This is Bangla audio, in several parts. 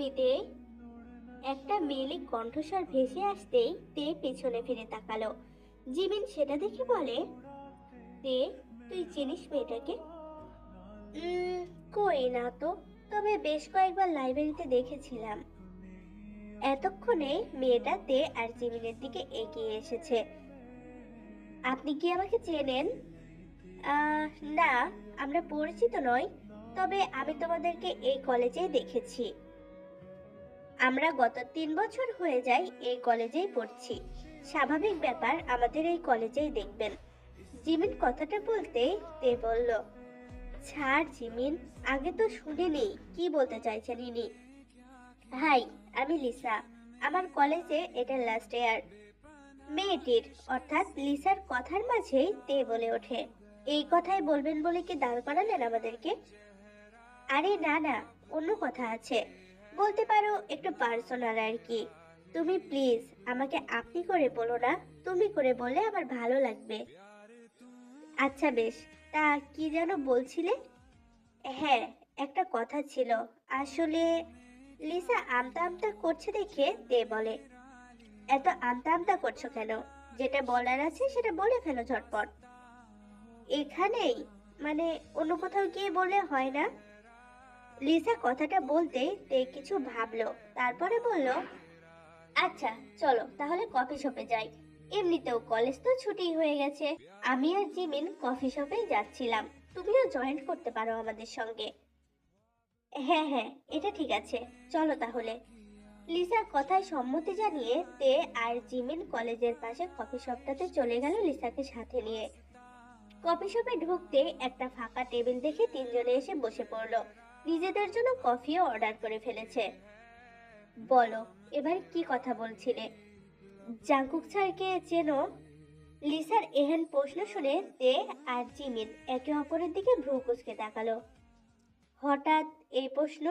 ছবিতে একটা মেলে কণ্ঠস্বর ভেসে আসতেই তে পেছনে ফিরে তাকালো। জিমিন সেটা দেখে বলে, তে তুই চিনিস মেয়েটাকে? কই না তো। তবে বেশ কয়েকবার লাইব্রেরিতে দেখেছিলাম। এতক্ষণে মেয়েটা তে আর জিমিনের দিকে এগিয়ে এসেছে। আপনি কি আমাকে চেনেন? না, আমরা পরিচিত নই, তবে আমি তোমাদেরকে এই কলেজেই দেখেছি। আমরা গত তিন বছর হয়ে যায় এই কলেজেই পড়ছি। স্বাভাবিক ব্যাপার, আমাদের এই কলেজেই দেখবেন। জিমিন কথাটা বলতে তে বলল, ছাড় জিমিন, আগে তো শুনিনি কি বলতে চাইছেন ইনি? হাই, আমি লিসা, আমার কলেজে এটা লাস্ট ইয়ার মেয়েটির, অর্থাৎ লিসার কথার মাঝেই তে বলে ওঠে, এই কথাই বলবেন বলে কি দাঁড় করালেন আমাদেরকে? আরে না না, অন্য কথা আছে, বলতে পারো একটু পার্সোনাল আর কি, তুমি প্লিজ আমাকে আপনি করে বলো না, তুমি করে বললে আমার ভালো লাগবে। আচ্ছা বেশ, তা কি যেন বলছিলে? হ্যাঁ একটা কথা ছিল। আসলে লিসা আমতা আমতা করছে দেখে দে বলে। এত আমতা আমতা করছ কেন? যেটা বলার আছে সেটা বলে ফেলো ঝটপট। এখানেই? মানে অন্য কোথাও গিয়ে বললে হয় না? লিসা কথাটা বলতেই তে কিছু ভাবলো, তারপরে বলল আচ্ছা চলো, তাহলে কফি শপে যাই। এমনিতেও কলেজ তো ছুটি হয়ে গেছে। আমি আর জিমিন কফি শপে যাচ্ছিলাম। তুমিও জয়েন্ট করতে পারো আমাদের সঙ্গে। হ্যাঁ হ্যাঁ এটা ঠিক আছে। চলো তাহলে। লিসার কথায় সম্মতি জানিয়ে তে আর জিমিন কলেজের পাশে কফি শপটাতে চলে গেল লিসাকে সাথে নিয়ে। কফি শপে ঢুকতে একটা ফাঁকা টেবিল দেখে তিনজনে এসে বসে পড়ল। নিজেদের জন্য কফিও অর্ডার করে ফেলেছে। বলো, এবার কি কথা বলছিলে? জাঙ্কুক স্যারকে চেনো লিসার এহেন প্রশ্ন শুনে তে আর জিমিন একে অপরের দিকে ভ্রু কুচকে তাকালো। হঠাৎ এই প্রশ্ন?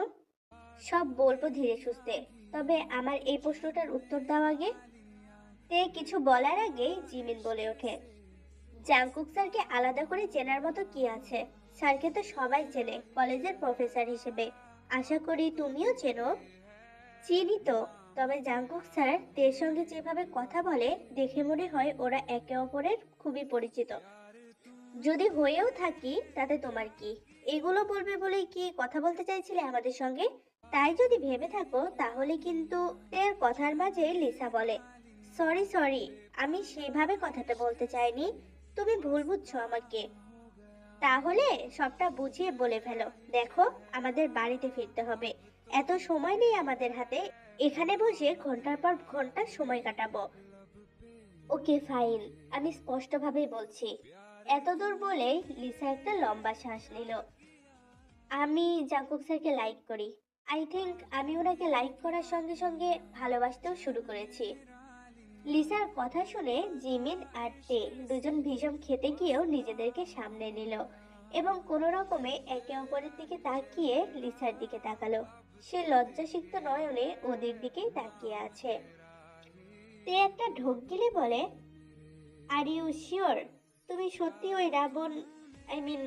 সব বলব ধীরে সুস্থে, তবে আমার এই প্রশ্নটার উত্তর দাও আগে। তে কিছু বলার আগেই জিমিন বলে ওঠে, জাঙ্কুক স্যারকে আলাদা করে চেনার মতো কি আছে? স্যারকে তো সবাই চেনে, কলেজের প্রফেসর হিসেবে। আশা করি তুমিও চেনো? চিনি তো তবে জাঙ্কুক স্যার তের সঙ্গে যেভাবে কথা বলে, দেখে মনে হয় ওরা একে অপরের খুবই পরিচিত। যদি হয়েও থাকি, তাতে তোমার কি? এগুলো বলবে বলেই কি কথা বলতে চাইছিলে আমাদের সঙ্গে? তাই যদি ভেবে থাকো, তাহলে কিন্তু এর কথার মাঝে লিসা বলে, সরি সরি, আমি সেভাবে কথাটা বলতে চাইনি। তুমি ভুল বুঝছ আমাকে। তাহলে সবটা বুঝিয়ে বলে ফেলো। দেখো, আমাদের বাড়িতে ফিরতে হবে। এত সময় নেই আমাদের হাতে। এখানে বসে ঘণ্টার পর ঘণ্টা সময় কাটাবো। ওকে, ফাইন, আমি স্পষ্টভাবেই বলছি। এত দূর বলে লিসা একটা লম্বা শ্বাস নিল। আমি জাঙ্কুক স্যারকে লাইক করি। আই থিংক আমি ওনাকে লাইক করার সঙ্গে সঙ্গে ভালোবাসতেও শুরু করেছি। লিসার কথা শুনে জিমিন আর তে দুজন ভীষণ খেতে গিয়েও নিজেদেরকে সামনে নিল এবং কোনো রকমে একে অপরের দিকে তাকিয়ে লিসার দিকে তাকালো। সে লজ্জাসিক্ত নয়নে ওদের দিকেই তাকিয়ে আছে। তে একটা ঢোক গিলে বলে আর ইউ শিওর তুমি সত্যি ওই রাবণ আই মিন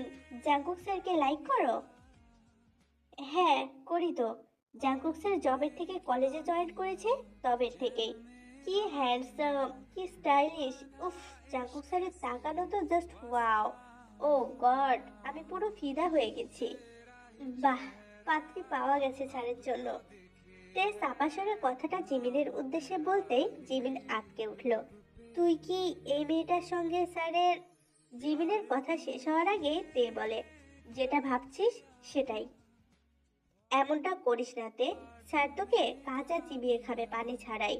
জাঙ্কুক স্যারকে লাইক করো? হ্যাঁ করি তো। জাঙ্কুক স্যার জবের থেকে কলেজে জয়েন করেছে তবের থেকেই। কি হ্যান্ডসাম কি স্টাইলিশ উফ, জাঙ্কুক স্যারের তাকানো তো জাস্ট ওয়াও ও গড আমি পুরো ফিদা হয়ে গেছি। বাহ পাত্রী পাওয়া গেছে স্যারের জন্য। তে সাপাসরের কথাটা জিমিনের উদ্দেশ্যে বলতেই জিমিন আটকে উঠল। তুই কি এই মেয়েটার সঙ্গে স্যারের জিমিনের কথা শেষ হওয়ার আগে তে বলে, যেটা ভাবছিস সেটাই। এমনটা করিস না তে, স্যার তোকে কাঁচা চিবিয়ে খাবে পানি ছাড়াই।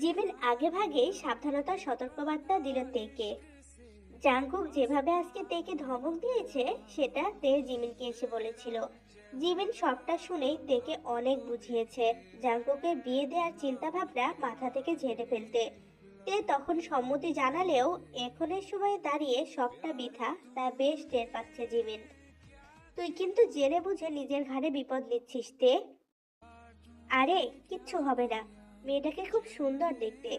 জিমিন আগে ভাগে সাবধানতার সতর্কবার্তা দিল তেকে। জাঙ্কুক যেভাবে আজকে তেকে ধমক দিয়েছে, সেটা তে জিমিনকে এসে বলেছিল। জিমিন সবটা শুনেই তেকে অনেক বুঝিয়েছে জাঙ্কুকের বিয়ে দেওয়ার চিন্তা ভাবনা মাথা থেকে ঝেড়ে ফেলতে। তে তখন সম্মতি জানালেও এখনের সময় দাঁড়িয়ে সবটা বৃথা তা বেশ টের পাচ্ছে জিমিন। তুই কিন্তু জেনে বুঝে নিজের ঘাড়ে বিপদ নিচ্ছিস, তে। আরে, কিচ্ছু হবে না। মেয়েটাকে খুব সুন্দর দেখতে।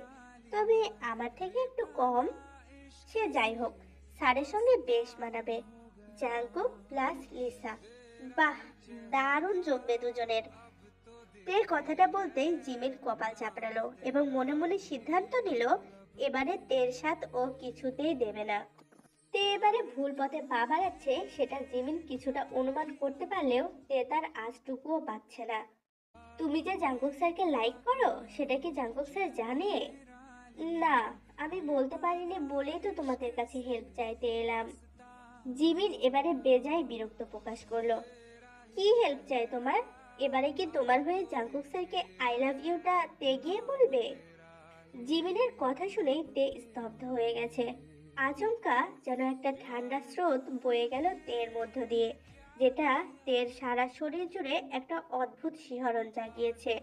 তবে আমার থেকে একটু কম। সে যাই হোক, স্যারের সঙ্গে বেশ মানাবে। জাঙ্কু প্লাস লিসা। বাহ! দারুণ জমবে দুজনের। তে কথাটা বলতেই জিমিন কপাল চাপড়ালো এবং মনে মনে সিদ্ধান্ত নিল, এবারে তের সাথ ও কিছুতেই দেবে না। তে এবারে ভুল পথে পা বাড়াচ্ছে, সেটা জিমিন কিছুটা অনুমান করতে পারলেও তে তার আজটুকুও পাচ্ছে না। তুমি যে জাঙ্কুক স্যারকে লাইক করো, সেটা কি জাঙ্কুক স্যার জানে? না, আমি বলতে পারিনি বলেই তো তোমাদের কাছে হেল্প চাইতে এলাম। জিমিন এবারে বেজায় বিরক্ত প্রকাশ করল। কি হেল্প চাই তোমার? এবারে কি তোমার হয়ে জাঙ্কুক স্যারকে আই লাভ ইউটা তে গিয়ে বলবে? জিমিনের কথা শুনেই তে স্তব্ধ হয়ে গেছে। আচমকা যেন একটা ঠান্ডা স্রোত বয়ে গেল তের মধ্য দিয়ে, যেটা তের সারা শরীর জুড়ে একটা অদ্ভুত শিহরণ জাগিয়েছে।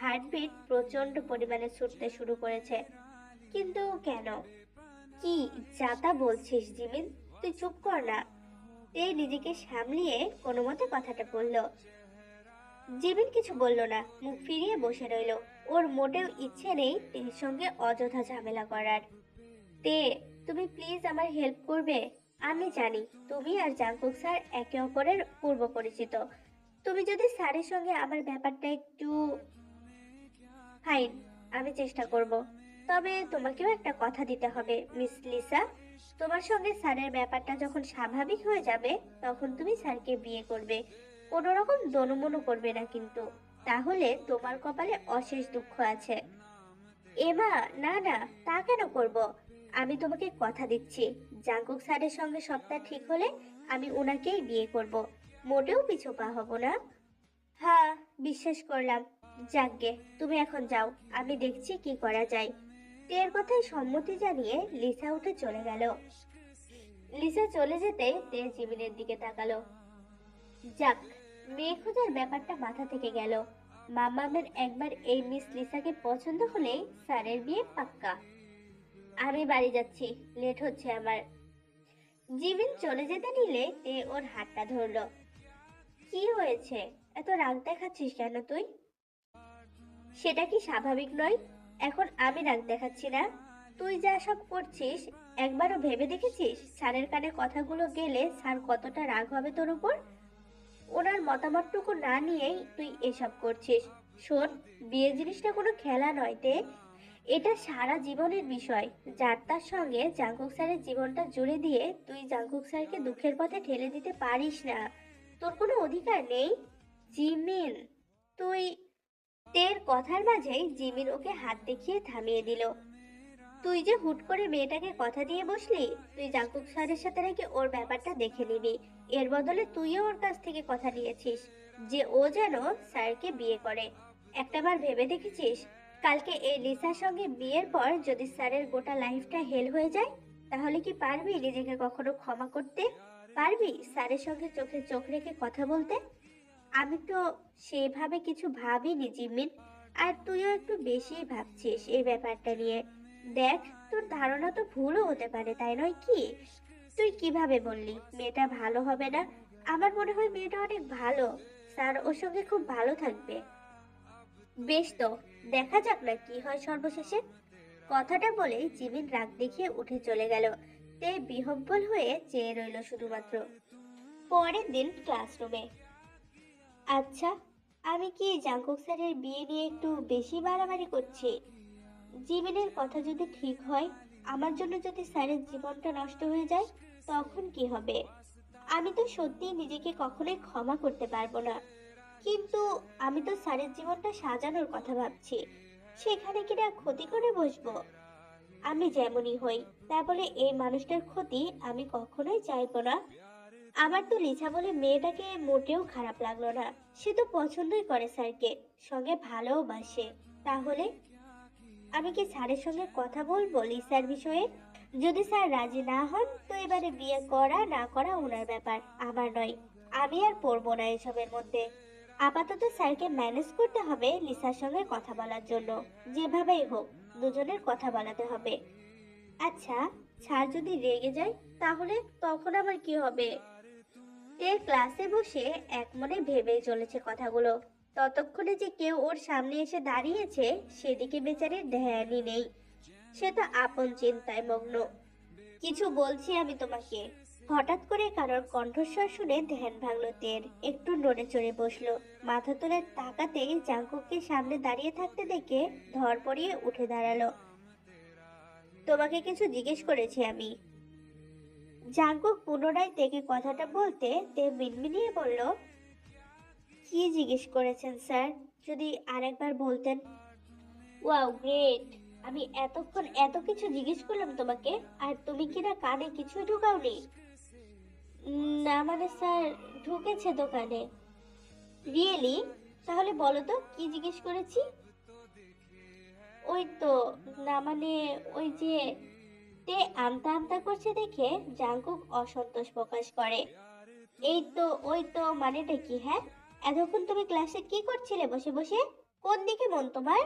হার্টবিট প্রচণ্ড পরিমাণে ছুটতে শুরু করেছে। কিন্তু কেন? কি যাতা বলছিস জিমিন? তুই চুপ কর না। তে নিজেকে সামলিয়ে কোনো মতে কথাটা বলল। জিমিন কিছু বলল না, মুখ ফিরিয়ে বসে রইল। ওর মোটেও ইচ্ছে নেই তের সঙ্গে অযথা ঝামেলা করার। তে, তুমি প্লিজ আমার হেল্প করবে? আমি জানি তুমি আর জাঙ্কুক স্যার একে অপরের পূর্ব পরিচিত। তুমি যদি স্যারের সঙ্গে আমার ব্যাপারটা একটু ফাইন, আমি চেষ্টা করব। তবে তোমাকেও একটা কথা দিতে হবে, মিস লিসা। তোমার সঙ্গে স্যারের ব্যাপারটা যখন স্বাভাবিক হয়ে যাবে, তখন তুমি স্যারকে বিয়ে করবে। কোনো রকম দনুমনু করবে না কিন্তু। তাহলে তোমার কপালে অশেষ দুঃখ আছে। এমা, না না, তা কেন করব? আমি তোমাকে কথা দিচ্ছি। জাঙ্কুক স্যারের সঙ্গে সবটা ঠিক হলে আমি ওনাকেই বিয়ে করব। মোটেও পিছু পা হব না। হ্যাঁ বিশ্বাস করলাম। যাকগে তুমি এখন যাও। আমি দেখছি কি করা যায়। টের কথায় সম্মতি জানিয়ে লিসা উঠে চলে গেল। লিসা চলে যেতে তে জিমিনের দিকে তাকালো। যাক, মেয়ে খোঁজার ব্যাপারটা মাথা থেকে গেল। মামামের একবার এই মিস লিসাকে পছন্দ হলেই স্যারের বিয়ে পাক্কা। আমি বাড়ি যাচ্ছি, লেট হচ্ছে আমার। জিমিন চলে যেতে নিলে তে ওর হাতটা ধরলো। কি হয়েছে? এত রাগ দেখাচ্ছিস কেন তুই? সেটা কি স্বাভাবিক নয়? এখন আমি রাগ দেখাচ্ছি না। তুই যা সব করছিস, একবারও ভেবে দেখেছিস স্যারের কানে কথাগুলো গেলে স্যার কতটা রাগ হবে তোর উপর? ওনার মতামতটুকু না নিয়েই তুই এসব করছিস। শোন বিয়ে জিনিসটা কোনো খেলা নয় তে। এটা সারা জীবনের বিষয়। যার তার সঙ্গে জাঙ্কুক স্যারের জীবনটা জুড়ে দিয়ে তুই জাঙ্কুক স্যারকে দুঃখের পথে ঠেলে দিতে পারিস না। তোর কোনো অধিকার নেই? জিমিন, তুই তের কথার মাঝেই জিমিন ওকে হাত দেখিয়ে থামিয়ে দিল। তুই যে হুট করে মেয়েটাকে কথা দিয়ে বসলি, তুই জাঙ্কুক স্যারের সাথে নাকি ওর ব্যাপারটা দেখে নিবি। এর বদলে তুইও ওর কাছ থেকে কথা নিয়েছিস, যে ও যেন স্যারকে বিয়ে করে। একটাবার ভেবে দেখেছিস, কালকে এই লিসার সঙ্গে বিয়ের পর যদি স্যারের গোটা লাইফটা হেল হয়ে যায়, তাহলে কি পারবি নিজেকে কখনো ক্ষমা করতে? পারবি স্যারের সঙ্গে চোখে চোখ রেখে কথা বলতে? আমি তো সেভাবে কিছু ভাবিনি, জিমিন। আর তুইও একটু বেশি ভাবছিস এই ব্যাপারটা নিয়ে। দেখ, তোর ধারণা তো ভুলও হতে পারে, তাই নয় কি? তুই কীভাবে বললি, মেয়েটা ভালো হবে না? আমার মনে হয় মেয়েটা অনেক ভালো। স্যার ওর সঙ্গে খুব ভালো থাকবে। বেশ তো, দেখা যাক না কি হয় সর্বশেষে। কথাটা বলে জিমিন রাগ দেখিয়ে উঠে চলে গেল। তে বিহব্বল হয়ে চেয়ে রইল শুধুমাত্র। পরের দিন ক্লাসরুমে আচ্ছা আমি কি জাঙ্কুক স্যারের বিয়ে নিয়ে একটু বেশি বাড়াবাড়ি করছি? জিমিনের কথা যদি ঠিক হয়, আমার জন্য যদি স্যারের জীবনটা নষ্ট হয়ে যায়, তখন কি হবে? আমি তো সত্যিই নিজেকে কখনোই ক্ষমা করতে পারব না। কিন্তু আমি তো স্যারের জীবনটা সাজানোর কথা ভাবছি। সেখানে কিনা ক্ষতি করে বসবো? আমি যেমনই হই, তা বলে এই মানুষটার ক্ষতি আমি কখনোই চাইব না। আমার তো লিছা বলে মেয়েটাকে মোটেও খারাপ লাগল না। সে তো পছন্দই করে স্যারকে, সঙ্গে ভালোবাসে তাহলে আমি কি স্যারের সঙ্গে কথা বলব লিসার বিষয়ে? যদি স্যার রাজি না হন, তো এবারে বিয়ে করা না করা ওনার ব্যাপার, আমার নয়। আমি আর পড়ব না এসবের মধ্যে। আপাতত স্যারকে ম্যানেজ করতে হবে লিসার সঙ্গে কথা বলার জন্য। যেভাবেই হোক, দুজনের কথা বলাতে হবে। আচ্ছা স্যার যদি রেগে যায়, তাহলে তখন আবার কি হবে? তে ক্লাসে বসে এক মনে ভেবে চলেছে কথাগুলো। ততক্ষণে যে কেউ ওর সামনে এসে দাঁড়িয়েছে, সেদিকে বেচারির ধ্যানই নেই। সে তো আপন চিন্তায় মগ্ন। কিছু বলছি আমি তোমাকে। হঠাৎ করে কারোর কণ্ঠস্বর শুনে ধ্যান ভাঙলো তের। একটু নড়ে চড়ে বসল। মাথা তুলে তাকাতেই জাঙ্কুককে সামনে দাঁড়িয়ে থাকতে দেখে ধর পড়িয়ে উঠে দাঁড়াল। তোমাকে কিছু জিজ্ঞেস করেছি আমি। জাঙ্কুক পুনরায় তেকে কথাটা বলতে তে মিনমিনিয়ে বলল, কি জিজ্ঞেস করেছেন, স্যার? যদি আরেকবার বলতেন। Wow, great! আমি এতক্ষণ এত কিছু জিজ্ঞেস করলাম তোমাকে, আর তুমি কিনা কানে কিছুই ঢুকাওনি? না মানে স্যার, ঢুকেছে তো কানে রিয়েলি? তাহলে বলো তো, কি জিজ্ঞেস করেছি? ওই তো, না মানে ওই যে তে আমতা আমতা করছে দেখে জাঙ্কুক অসন্তোষ প্রকাশ করে। এই তো, ওই তো, মানেটা কি হ্যাঁ? এতক্ষণ তুমি ক্লাসে কি করছিলে বসে বসে? কোন দিকে মন তোমার?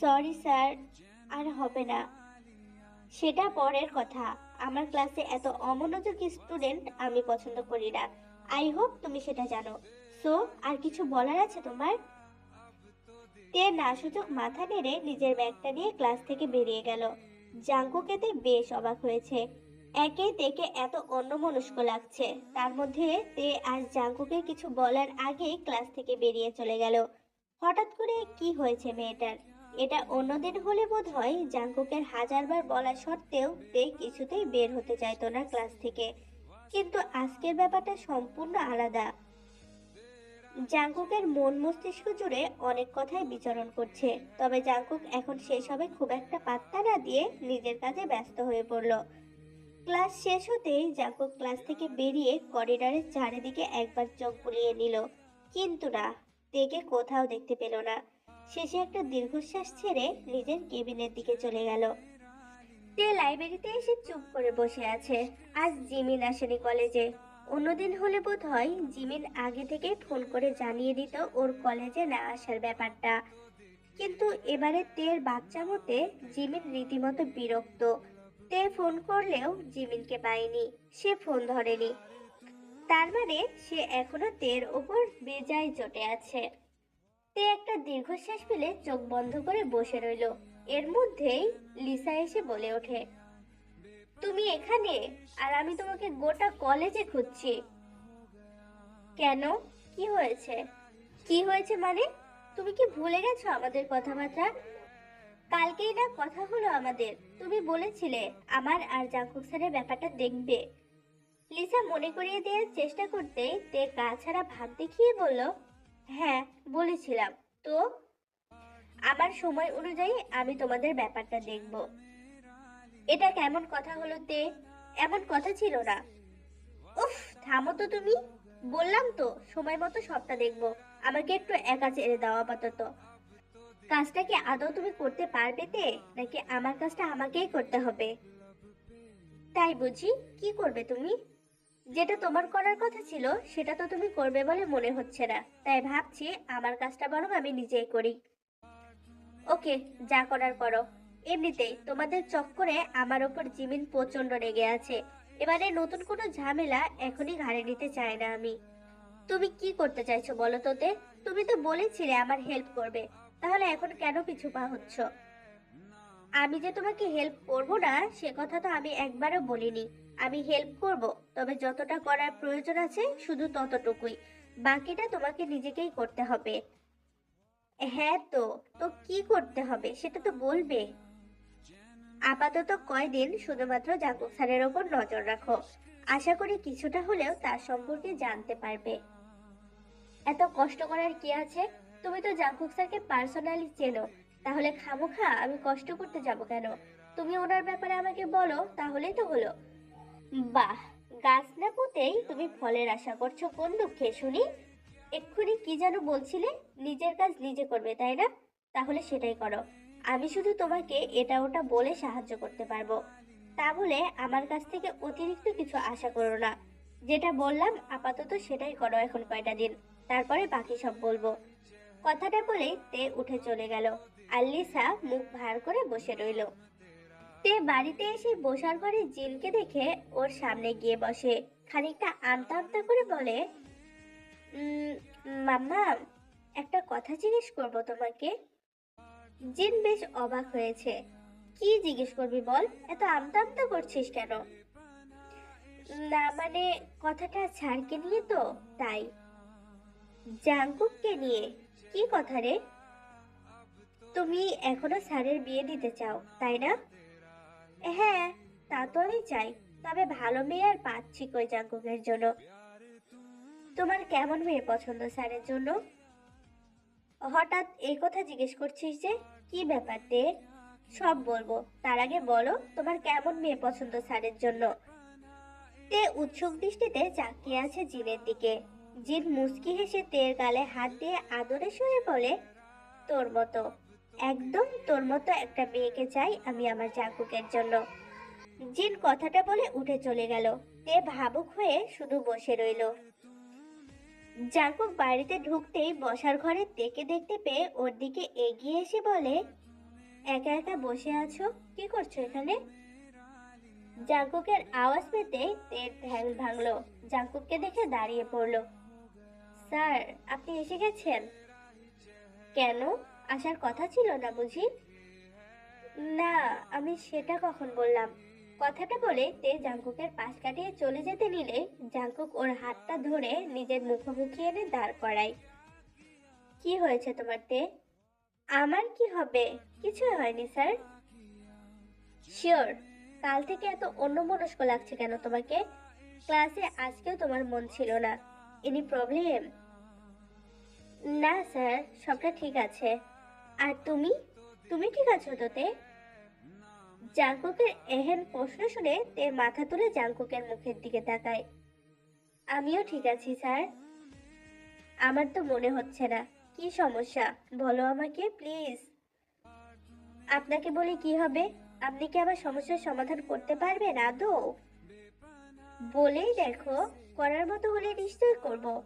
সরি স্যার আর হবে না। সেটা পরের কথা। আমার ক্লাসে এত অমনোযোগী স্টুডেন্ট আমি পছন্দ করি না। আই হোপ তুমি সেটা জানো। সো আর কিছু বলার আছে তোমার? তে না সূচক মাথা নেড়ে নিজের ব্যাগটা নিয়ে ক্লাস থেকে বেরিয়ে গেল। জাঙ্কুকেতে বেশ অবাক হয়েছে। একে তেকে এত অন্যমনস্ক লাগছে। তার মধ্যে তে আজ জাঙ্কুকে কিছু বলার আগেই ক্লাস থেকে বেরিয়ে চলে গেল। হঠাৎ করে কি হয়েছে মেয়েটার? এটা অন্যদিন হলে বোধ হয় জাঙ্কুকের হাজারবার বলা সত্ত্বেও তে কিছুতেই বের হতে চাইতো না ক্লাস থেকে। কিন্তু আজকের ব্যাপারটা সম্পূর্ণ আলাদা। জাঙ্কুকের মন মস্তিষ্ক জুড়ে অনেক কথাই বিচরণ করছে। তবে জাঙ্কুক এখন সেসবে খুব একটা পাত্তা না দিয়ে নিজের কাজে ব্যস্ত হয়ে পড়ল। ক্লাস শেষ হতেই জাঙ্কুক ক্লাস থেকে বেরিয়ে করিডোরের চারিদিকে একবার চোখ বুলিয়ে নিল। কিন্তু না, তেকে কোথাও দেখতে পেল না। শেষে একটা দীর্ঘশ্বাস ছেড়ে নিজের কেবিনের দিকে চলে গেল। তে লাইব্রেরিতে এসে চুপ করে বসে আছে। আজ জিমিন আসেনি কলেজে। অন্যদিন হলে বোধ হয় জিমিন আগে থেকে ফোন করে জানিয়ে দিত ওর কলেজে না আসার ব্যাপারটা। কিন্তু এবারে তের বাচ্চা মতে জিমিন রীতিমতো বিরক্ত। তে ফোন করলেও জিমিনকে পায়নি, সে ফোন ধরেনি। তার মানে সে এখনও তের ওপর বেজায় চটে আছে। তে একটা দীর্ঘশ্বাস ফেলে চোখ বন্ধ করে বসে রইল। এর মধ্যেই লিসা এসে বলে ওঠে তুমি এখানে? আর আমি তোমাকে গোটা কলেজে খুঁজছি। কেন? কি হয়েছে? কি হয়েছে মানে? তুমি কি ভুলে গেছো আমাদের কথাবার্তা? কালকেই না কথা হলো আমাদের। তুমি বলেছিলে আমার আর জাঙ্কুক স্যারের ব্যাপারটা দেখবে। লিসা মনে করিয়ে দেওয়ার চেষ্টা করতে তে গা ছাড়া ভাব দেখিয়ে বলল হ্যাঁ বলেছিলাম। তো? আমার সময় অনুযায়ী আমি তোমাদের ব্যাপারটা দেখব। এটা কেমন কথা হলো তে? এমন কথা ছিল না। উফ, থামো তো তুমি। বললাম তো, সময় মতো সবটা দেখব। আমাকে একটু একা ছেড়ে দাও আপাতত। কাজটা কি আদৌ তুমি করতে পারবে তে? নাকি আমার কাজটা আমাকেই করতে হবে? তাই বুঝি, কি করবে তুমি? যেটা তোমার করার কথা ছিল, সেটা তো তুমি করবে বলে মনে হচ্ছে না। তাই ভাবছি, আমার কাজটা বরং আমি নিজেই করি। ওকে, যা করার করো। এমনিতেই তোমাদের চক্করে আমার ওপর জিমিন প্রচণ্ড রেগে আছে। এবারে নতুন কোনো ঝামেলা এখনই ঘাড়ে নিতে চাই না আমি। তুমি কি করতে চাইছো বলো তোতে তুমি তো বলেছিলে আমার হেল্প করবে। তাহলে এখন কেন পিছু পা হচ্ছ? আমি যে তোমাকে হেল্প করব না, সে কথা তো আমি একবারও বলিনি। আমি হেল্প করব, তবে যতটা করার প্রয়োজন আছে শুধু ততটুকুই। বাকিটা তোমাকে নিজেকেই করতে হবে। হ্যাঁ তো তো কি করতে হবে সেটা তো বলবে। আপাতত কয়দিন শুধুমাত্র জাকুব স্যারের ওপর নজর রাখো। আশা করি কিছুটা হলেও তার সম্পর্কে জানতে পারবে। এত কষ্ট করার কি আছে? তুমি তো জাকুব স্যারকে পার্সোনালি চেনো। তাহলে খামোখা আমি কষ্ট করতে যাব কেন? তুমি ওনার ব্যাপারে আমাকে বলো, তাহলেই তো হলো। বাহ, গাছ না পুঁতেই তুমি ফলের আশা করছ কোন দুঃখে, শুনি? এক্ষুনি কি যেন বলছিলে, নিজের কাজ নিজে করবে, তাই না? তাহলে সেটাই করো। আমি শুধু তোমাকে এটা ওটা বলে সাহায্য করতে পারব। তা বলে আমার কাছ থেকে অতিরিক্ত কিছু আশা করো না। যেটা বললাম, আপাতত সেটাই করো এখন কয়টা দিন। তারপরে বাকি সব বলব। কথাটা বলে তে উঠে চলে গেল। আর লিসা মুখ ভার করে বসে রইল। তে বাড়িতে এসে বসার ঘরে জিনকে দেখে ওর সামনে গিয়ে বসে। খানিকটা আমতা আমতা করে বলে মাম্মা, একটা কথা জিজ্ঞেস করব তোমাকে। জিন বেশ অবাক হয়েছে। কি জিজ্ঞেস করবি বল? এত আমতা করছিস কেন? না মানে কথাটা ছাড়কে নিয়ে তো, তাই। জাঙ্কুককে নিয়ে? কি কথা রে? তুমি এখনও স্যারের বিয়ে দিতে চাও, তাই না? হ্যাঁ তা তো আমি চাই। তবে ভালো মেয়ে আর পাচ্ছি কই জাঙ্কুকের জন্য? তোমার কেমন মেয়ে পছন্দ স্যারের জন্য? হঠাৎ এই কথা জিজ্ঞেস করছিস যে, কি ব্যাপার তে? সব বলব। তার আগে বলো, তোমার কেমন মেয়ে পছন্দ স্যারের জন্য? তে উৎসুক দৃষ্টিতে চাকিয়ে আছে জিনের দিকে। জিন মুচকি হেসে তের গালে হাত দিয়ে আদরে সরে বলে, তোর মতো, একদম তোর মতো একটা মেয়েকে চাই আমি আমার জাঙ্কুকের জন্য। জিন কথাটা বলে উঠে চলে গেল। তে ভাবুক হয়ে শুধু বসে রইল। জাঙ্কুক বাড়িতে ঢুকতেই বসার ঘরে দেখে দেখতে পেয়ে ওর দিকে এগিয়ে এসে বলে, একা একা বসে আছো? কি করছ এখানে? জাঙ্কুকের আওয়াজ পেতে তের ঠ্যাং ভাঙলো। জাঙ্কুককে দেখে দাঁড়িয়ে পড়ল। স্যার, আপনি এসে গেছেন? কেন? আসার কথা ছিল না বুঝি? না, আমি সেটা কখন বললাম? কথাটা বলে তে জাঙ্কুকের পাশ কাটিয়ে চলে যেতে নিলে জাঙ্কুক ওর হাতটা ধরে নিজের মুখোমুখি এনে দাঁড় করায়। কি হয়েছে তোমার তে? আমার কি হবে? কিছু হয়নি, স্যার? শিওর, কাল থেকে এত অন্যমনস্ক লাগছে কেন তোমাকে? ক্লাসে আজকেও তোমার মন ছিল না। এনি প্রবলেম না, স্যার, সবটা ঠিক আছে। আর তুমি? তুমি ঠিক আছো তোতে জাঙ্কুকের এহেন প্রশ্ন শুনে তে মাথা তুলে জাঙ্কুকের মুখের দিকে তাকায়। আমিও ঠিক আছি, স্যার। আমার তো মনে হচ্ছে না। কি সমস্যা? বলো আমাকে, প্লিজ। আপনাকে বলে কি হবে? আপনি কি আমার সমস্যার সমাধান করতে পারবেন, আদৌ? বলেই দেখো, করার মতো হলে নিশ্চয়ই করব।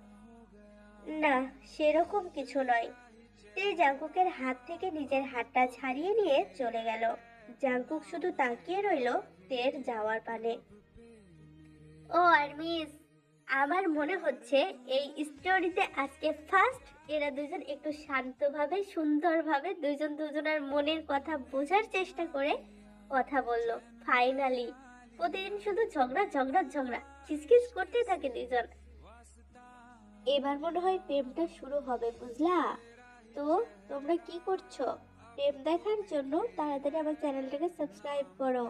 না, সেরকম কিছু নয়। তে জাঙ্কুকের হাত থেকে নিজের হাতটা ছাড়িয়ে নিয়ে চলে গেল। জাঙ্কুক শুধু তাকিয়ে রইল তের যাওয়ার পানে। ও আর মিস আমার মনে হচ্ছে এই স্টোরিতে আজকে ফার্স্ট এরা দুজন একটু শান্তভাবে, সুন্দরভাবে দুজন দুজনের মনের কথা বোঝার চেষ্টা করে কথা বলল। ফাইনালি প্রতিদিন শুধু ঝগড়া ঝগড়া ঝগড়া খিসখিস করতে থাকে দুজন। এবার মনে হয় প্রেমটা শুরু হবে, বুঝলা? তো তোমরা কি করছ? প্রেম দেখার জন্য তাড়াতাড়ি আমার চ্যানেলটাকে সাবস্ক্রাইব করো।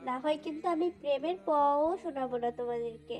না হয় কিন্তু আমি প্রেমের পও শোনাবো না তোমাদেরকে।